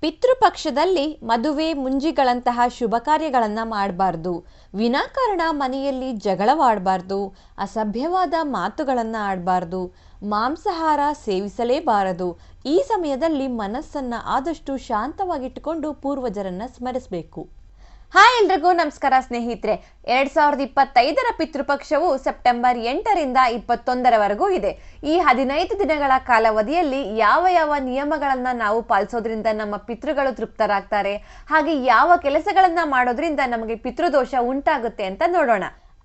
ಪಿತೃಪಕ್ಷದಲ್ಲಿ ಮದುವೆ ಮುಂಜಿಗಳಂತಹ ಶುಭ ಕಾರ್ಯಗಳನ್ನು ಮಾಡಬಾರ್ದು. ವಿನಾಕಾರಣ ಮನೆಯಲ್ಲಿ ಜಗಳವಾಡಬಾರ್ದು. ಅಸಭ್ಯವಾದ ಮಾತುಗಳನ್ನು ಆಡಬಾರ್ದು. ಮಾಂಸಾಹಾರ ಸೇವಿಸಲೇಬಾರದು. ಈ ಸಮಯದಲ್ಲಿ ಮನಸ್ಸನ್ನು ಆದಷ್ಟು ಶಾಂತವಾಗಿಟ್ಟುಕೊಂಡು ಪೂರ್ವಜರನ್ನು ಸ್ಮರಿಸಬೇಕು. ಹಾಯ್ ಎಲ್ರಿಗೂ ನಮಸ್ಕಾರ ಸ್ನೇಹಿತರೆ. ಎರಡ್ ಸಾವಿರದ ಇಪ್ಪತ್ತೈದರ ಪಿತೃಪಕ್ಷವು ಸೆಪ್ಟೆಂಬರ್ ಎಂಟರಿಂದ ಇಪ್ಪತ್ತೊಂದರವರೆಗೂ ಇದೆ. ಈ ಹದಿನೈದು ದಿನಗಳ ಕಾಲಾವಧಿಯಲ್ಲಿ ಯಾವ ಯಾವ ನಿಯಮಗಳನ್ನ ನಾವು ಪಾಲಿಸೋದ್ರಿಂದ ನಮ್ಮ ಪಿತೃಗಳು ತೃಪ್ತರಾಗ್ತಾರೆ? ಹಾಗೆ ಯಾವ ಕೆಲಸಗಳನ್ನ ಮಾಡೋದ್ರಿಂದ ನಮಗೆ ಪಿತೃದೋಷ ಉಂಟಾಗುತ್ತೆ ಅಂತ ನೋಡೋಣ.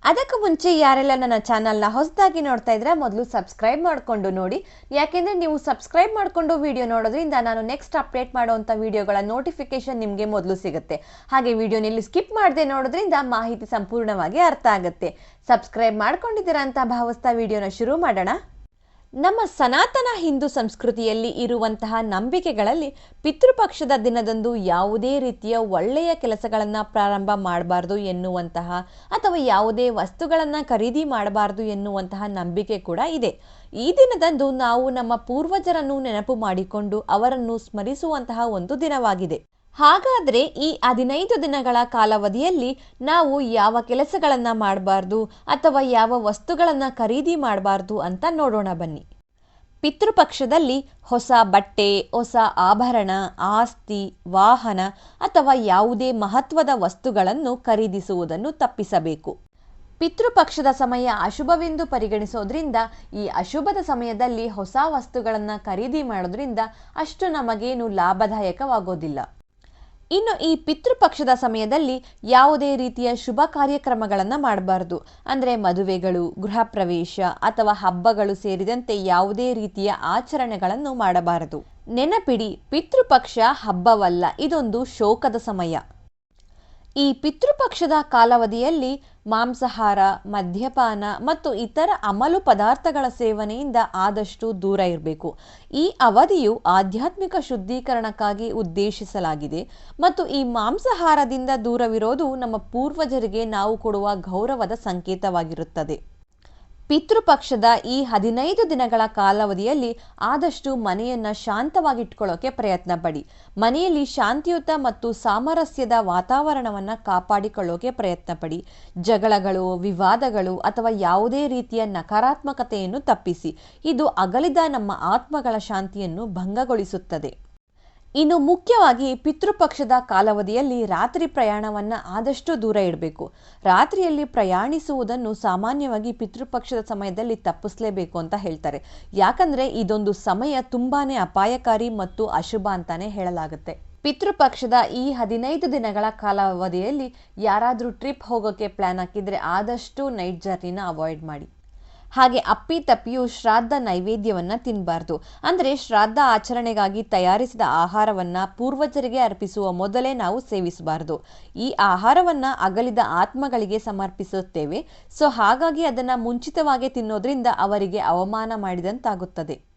ಅದಕ್ಕೂ ಮುಂಚೆ ಯಾರೆಲ್ಲ ನನ್ನ ಚಾನಲ್ನ ಹೊಸದಾಗಿ ನೋಡ್ತಾ ಇದ್ರೆ ಮೊದಲು ಸಬ್ಸ್ಕ್ರೈಬ್ ಮಾಡಿಕೊಂಡು ನೋಡಿ. ಯಾಕೆಂದರೆ ನೀವು ಸಬ್ಸ್ಕ್ರೈಬ್ ಮಾಡಿಕೊಂಡು ವಿಡಿಯೋ ನೋಡೋದ್ರಿಂದ ನಾನು ನೆಕ್ಸ್ಟ್ ಅಪ್ಡೇಟ್ ಮಾಡುವಂಥ ವಿಡಿಯೋಗಳ ನೋಟಿಫಿಕೇಶನ್ ನಿಮಗೆ ಮೊದಲು ಸಿಗುತ್ತೆ. ಹಾಗೆ ವಿಡಿಯೋನಲ್ಲಿ ಸ್ಕಿಪ್ ಮಾಡದೆ ನೋಡೋದ್ರಿಂದ ಮಾಹಿತಿ ಸಂಪೂರ್ಣವಾಗಿ ಅರ್ಥ ಆಗುತ್ತೆ. ಸಬ್ಸ್ಕ್ರೈಬ್ ಮಾಡ್ಕೊಂಡಿದ್ದೀರಾ ಅಂತ ಭಾವಿಸ್ತಾ ವಿಡಿಯೋನ ಶುರು ಮಾಡೋಣ. ನಮ್ಮ ಸನಾತನ ಹಿಂದೂ ಸಂಸ್ಕೃತಿಯಲ್ಲಿ ಇರುವಂತಹ ನಂಬಿಕೆಗಳಲ್ಲಿ ಪಿತೃಪಕ್ಷದ ದಿನದಂದು ಯಾವುದೇ ರೀತಿಯ ಒಳ್ಳೆಯ ಕೆಲಸಗಳನ್ನು ಪ್ರಾರಂಭ ಮಾಡಬಾರ್ದು ಎನ್ನುವಂತಹ ಅಥವಾ ಯಾವುದೇ ವಸ್ತುಗಳನ್ನು ಖರೀದಿ ಮಾಡಬಾರ್ದು ಎನ್ನುವಂತಹ ನಂಬಿಕೆ ಕೂಡ ಇದೆ. ಈ ದಿನದಂದು ನಾವು ನಮ್ಮ ಪೂರ್ವಜರನ್ನು ನೆನಪು ಮಾಡಿಕೊಂಡು ಅವರನ್ನು ಸ್ಮರಿಸುವಂತಹ ಒಂದು ದಿನವಾಗಿದೆ. ಹಾಗಾದ್ರೆ ಈ ಹದಿನೈದು ದಿನಗಳ ಕಾಲಾವಧಿಯಲ್ಲಿ ನಾವು ಯಾವ ಕೆಲಸಗಳನ್ನು ಮಾಡಬಾರ್ದು ಅಥವಾ ಯಾವ ವಸ್ತುಗಳನ್ನು ಖರೀದಿ ಮಾಡಬಾರ್ದು ಅಂತ ನೋಡೋಣ ಬನ್ನಿ. ಪಿತೃಪಕ್ಷದಲ್ಲಿ ಹೊಸ ಬಟ್ಟೆ, ಹೊಸ ಆಭರಣ, ಆಸ್ತಿ, ವಾಹನ ಅಥವಾ ಯಾವುದೇ ಮಹತ್ವದ ವಸ್ತುಗಳನ್ನು ಖರೀದಿಸುವುದನ್ನು ತಪ್ಪಿಸಬೇಕು. ಪಿತೃಪಕ್ಷದ ಸಮಯ ಅಶುಭವೆಂದು ಪರಿಗಣಿಸೋದ್ರಿಂದ ಈ ಅಶುಭದ ಸಮಯದಲ್ಲಿ ಹೊಸ ವಸ್ತುಗಳನ್ನು ಖರೀದಿ ಮಾಡೋದ್ರಿಂದ ಅಷ್ಟು ನಮಗೇನು ಲಾಭದಾಯಕವಾಗೋದಿಲ್ಲ. ಇನ್ನು ಈ ಪಿತೃಪಕ್ಷದ ಸಮಯದಲ್ಲಿ ಯಾವುದೇ ರೀತಿಯ ಶುಭ ಕಾರ್ಯಕ್ರಮಗಳನ್ನು ಮಾಡಬಾರ್ದು. ಅಂದರೆ ಮದುವೆಗಳು ಗೃಹ ಪ್ರವೇಶ ಅಥವಾ ಹಬ್ಬಗಳು ಸೇರಿದಂತೆ ಯಾವುದೇ ರೀತಿಯ ಆಚರಣೆಗಳನ್ನು ಮಾಡಬಾರದು. ನೆನಪಿಡಿ, ಪಿತೃಪಕ್ಷ ಹಬ್ಬವಲ್ಲ, ಇದೊಂದು ಶೋಕದ ಸಮಯ. ಈ ಪಿತೃಪಕ್ಷದ ಕಾಲಾವಧಿಯಲ್ಲಿ ಮಾಂಸಾಹಾರ, ಮದ್ಯಪಾನ ಮತ್ತು ಇತರ ಅಮಲು ಪದಾರ್ಥಗಳ ಸೇವನೆಯಿಂದ ಆದಷ್ಟು ದೂರ ಇರಬೇಕು. ಈ ಅವಧಿಯು ಆಧ್ಯಾತ್ಮಿಕ ಶುದ್ಧೀಕರಣಕ್ಕಾಗಿ ಉದ್ದೇಶಿಸಲಾಗಿದೆ ಮತ್ತು ಈ ಮಾಂಸಾಹಾರದಿಂದ ದೂರವಿರೋದು ನಮ್ಮ ಪೂರ್ವಜರಿಗೆ ನಾವು ಕೊಡುವ ಗೌರವದ ಸಂಕೇತವಾಗಿರುತ್ತದೆ. ಪಿತೃಪಕ್ಷದ ಈ ಹದಿನೈದು ದಿನಗಳ ಕಾಲಾವಧಿಯಲ್ಲಿ ಆದಷ್ಟು ಮನೆಯನ್ನ ಶಾಂತವಾಗಿಟ್ಕೊಳ್ಳೋಕೆ ಪ್ರಯತ್ನ ಪಡಿ. ಮನೆಯಲ್ಲಿ ಶಾಂತಿಯುತ ಮತ್ತು ಸಾಮರಸ್ಯದ ವಾತಾವರಣವನ್ನು ಕಾಪಾಡಿಕೊಳ್ಳೋಕೆ ಪ್ರಯತ್ನ ಪಡಿ. ಜಗಳಗಳು, ವಿವಾದಗಳು ಅಥವಾ ಯಾವುದೇ ರೀತಿಯ ನಕಾರಾತ್ಮಕತೆಯನ್ನು ತಪ್ಪಿಸಿ. ಇದು ಅಗಲಿದ ನಮ್ಮ ಆತ್ಮಗಳ ಶಾಂತಿಯನ್ನು ಭಂಗಗೊಳಿಸುತ್ತದೆ. ಇನ್ನು ಮುಖ್ಯವಾಗಿ ಪಿತೃಪಕ್ಷದ ಕಾಲಾವಧಿಯಲ್ಲಿ ರಾತ್ರಿ ಪ್ರಯಾಣವನ್ನು ಆದಷ್ಟು ದೂರ ಇಡಬೇಕು. ರಾತ್ರಿಯಲ್ಲಿ ಪ್ರಯಾಣಿಸುವುದನ್ನು ಸಾಮಾನ್ಯವಾಗಿ ಪಿತೃಪಕ್ಷದ ಸಮಯದಲ್ಲಿ ತಪ್ಪಿಸಲೇಬೇಕು ಅಂತ ಹೇಳ್ತಾರೆ. ಯಾಕಂದ್ರೆ ಇದೊಂದು ಸಮಯ ತುಂಬಾನೇ ಅಪಾಯಕಾರಿ ಮತ್ತು ಅಶುಭ ಅಂತಾನೆ ಹೇಳಲಾಗುತ್ತೆ. ಪಿತೃಪಕ್ಷದ ಈ ಹದಿನೈದು ದಿನಗಳ ಕಾಲಾವಧಿಯಲ್ಲಿ ಯಾರಾದರೂ ಟ್ರಿಪ್ ಹೋಗೋಕೆ ಪ್ಲಾನ್ ಹಾಕಿದ್ರೆ ಆದಷ್ಟು ನೈಟ್ ಜರ್ನಿನ ಅವಾಯ್ಡ್ ಮಾಡಿ. ಹಾಗೆ ಅಪ್ಪಿ ತಪ್ಪಿಯು ಶ್ರಾದ್ದ ನೈವೇದ್ಯವನ್ನ ತಿನ್ನಬಾರ್ದು ಅಂದರೆ ಶ್ರಾದ್ದ ಆಚರಣೆಗಾಗಿ ತಯಾರಿಸಿದ ಆಹಾರವನ್ನ ಪೂರ್ವಜರಿಗೆ ಅರ್ಪಿಸುವ ಮೊದಲೇ ನಾವು ಸೇವಿಸಬಾರದು. ಈ ಆಹಾರವನ್ನ ಅಗಲಿದ ಆತ್ಮಗಳಿಗೆ ಸಮರ್ಪಿಸುತ್ತೇವೆ. ಸೊ ಹಾಗಾಗಿ ಅದನ್ನ ಮುಂಚಿತವಾಗಿ ತಿನ್ನೋದ್ರಿಂದ ಅವರಿಗೆ ಅವಮಾನ ಮಾಡಿದಂತಾಗುತ್ತದೆ.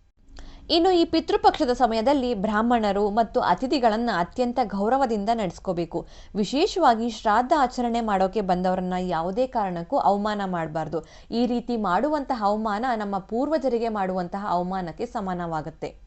ಇನ್ನು ಈ ಪಿತೃಪಕ್ಷದ ಸಮಯದಲ್ಲಿ ಬ್ರಾಹ್ಮಣರು ಮತ್ತು ಅತಿಥಿಗಳನ್ನು ಅತ್ಯಂತ ಗೌರವದಿಂದ ನಡೆಸ್ಕೋಬೇಕು. ವಿಶೇಷವಾಗಿ ಶ್ರಾದ್ದ ಆಚರಣೆ ಮಾಡೋಕೆ ಬಂದವರನ್ನ ಯಾವುದೇ ಕಾರಣಕ್ಕೂ ಅವಮಾನ ಮಾಡಬಾರ್ದು. ಈ ರೀತಿ ಮಾಡುವಂತಹ ಅವಮಾನ ನಮ್ಮ ಪೂರ್ವಜರಿಗೆ ಮಾಡುವಂತಹ ಅವಮಾನಕ್ಕೆ ಸಮಾನವಾಗುತ್ತೆ.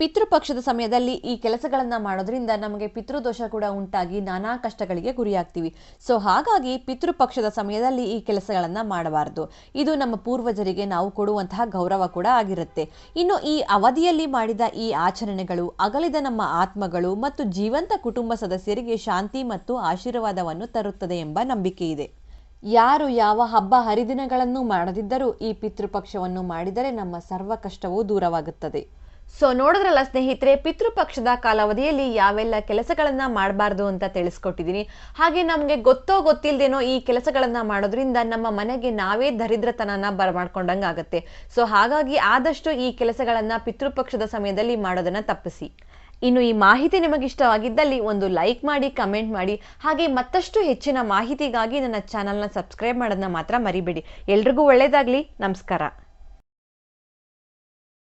ಪಿತೃಪಕ್ಷದ ಸಮಯದಲ್ಲಿ ಈ ಕೆಲಸಗಳನ್ನ ಮಾಡೋದ್ರಿಂದ ನಮಗೆ ಪಿತೃದೋಷ ಕೂಡ ಉಂಟಾಗಿ ನಾನಾ ಕಷ್ಟಗಳಿಗೆ ಗುರಿಯಾಗ್ತೀವಿ. ಸೊ ಹಾಗಾಗಿ ಪಿತೃಪಕ್ಷದ ಸಮಯದಲ್ಲಿ ಈ ಕೆಲಸಗಳನ್ನ ಮಾಡಬಾರದು. ಇದು ನಮ್ಮ ಪೂರ್ವಜರಿಗೆ ನಾವು ಕೊಡುವಂತಹ ಗೌರವ ಕೂಡ ಆಗಿರುತ್ತೆ. ಇನ್ನು ಈ ಅವಧಿಯಲ್ಲಿ ಮಾಡಿದ ಈ ಆಚರಣೆಗಳು, ಅಗಲಿದ ನಮ್ಮ ಆತ್ಮಗಳು ಮತ್ತು ಜೀವಂತ ಕುಟುಂಬ ಸದಸ್ಯರಿಗೆ ಶಾಂತಿ ಮತ್ತು ಆಶೀರ್ವಾದವನ್ನು ತರುತ್ತದೆ ಎಂಬ ನಂಬಿಕೆ ಇದೆ. ಯಾರು ಯಾವ ಹಬ್ಬ ಹರಿದಿನಗಳನ್ನು ಮಾಡದಿದ್ದರೂ ಈ ಪಿತೃಪಕ್ಷವನ್ನು ಮಾಡಿದರೆ ನಮ್ಮ ಸರ್ವ ಕಷ್ಟವೂ ದೂರವಾಗುತ್ತದೆ. ಸೊ ನೋಡಿದ್ರಲ್ಲ ಸ್ನೇಹಿತರೆ, ಪಿತೃಪಕ್ಷದ ಕಾಲಾವಧಿಯಲ್ಲಿ ಯಾವೆಲ್ಲ ಕೆಲಸಗಳನ್ನ ಮಾಡಬಾರ್ದು ಅಂತ ತಿಳಿಸ್ಕೊಟ್ಟಿದ್ದೀನಿ. ಹಾಗೆ ನಮಗೆ ಗೊತ್ತೋ ಗೊತ್ತಿಲ್ಲದೇನೋ ಈ ಕೆಲಸಗಳನ್ನ ಮಾಡೋದ್ರಿಂದ ನಮ್ಮ ಮನೆಗೆ ನಾವೇ ದರಿದ್ರತನನ ಬರಮಾಡ್ಕೊಂಡಂಗೆ ಆಗುತ್ತೆ. ಸೊ ಹಾಗಾಗಿ ಆದಷ್ಟು ಈ ಕೆಲಸಗಳನ್ನ ಪಿತೃಪಕ್ಷದ ಸಮಯದಲ್ಲಿ ಮಾಡೋದನ್ನ ತಪ್ಪಿಸಿ. ಇನ್ನು ಈ ಮಾಹಿತಿ ನಿಮಗೆ ಇಷ್ಟವಾಗಿದ್ದಲ್ಲಿ ಒಂದು ಲೈಕ್ ಮಾಡಿ, ಕಮೆಂಟ್ ಮಾಡಿ, ಹಾಗೆ ಮತ್ತಷ್ಟು ಹೆಚ್ಚಿನ ಮಾಹಿತಿಗಾಗಿ ನನ್ನ ಚಾನಲ್ನ ಸಬ್ಸ್ಕ್ರೈಬ್ ಮಾಡೋದನ್ನ ಮಾತ್ರ ಮರಿಬೇಡಿ. ಎಲ್ರಿಗೂ ಒಳ್ಳೆಯದಾಗಲಿ ನಮಸ್ಕಾರ.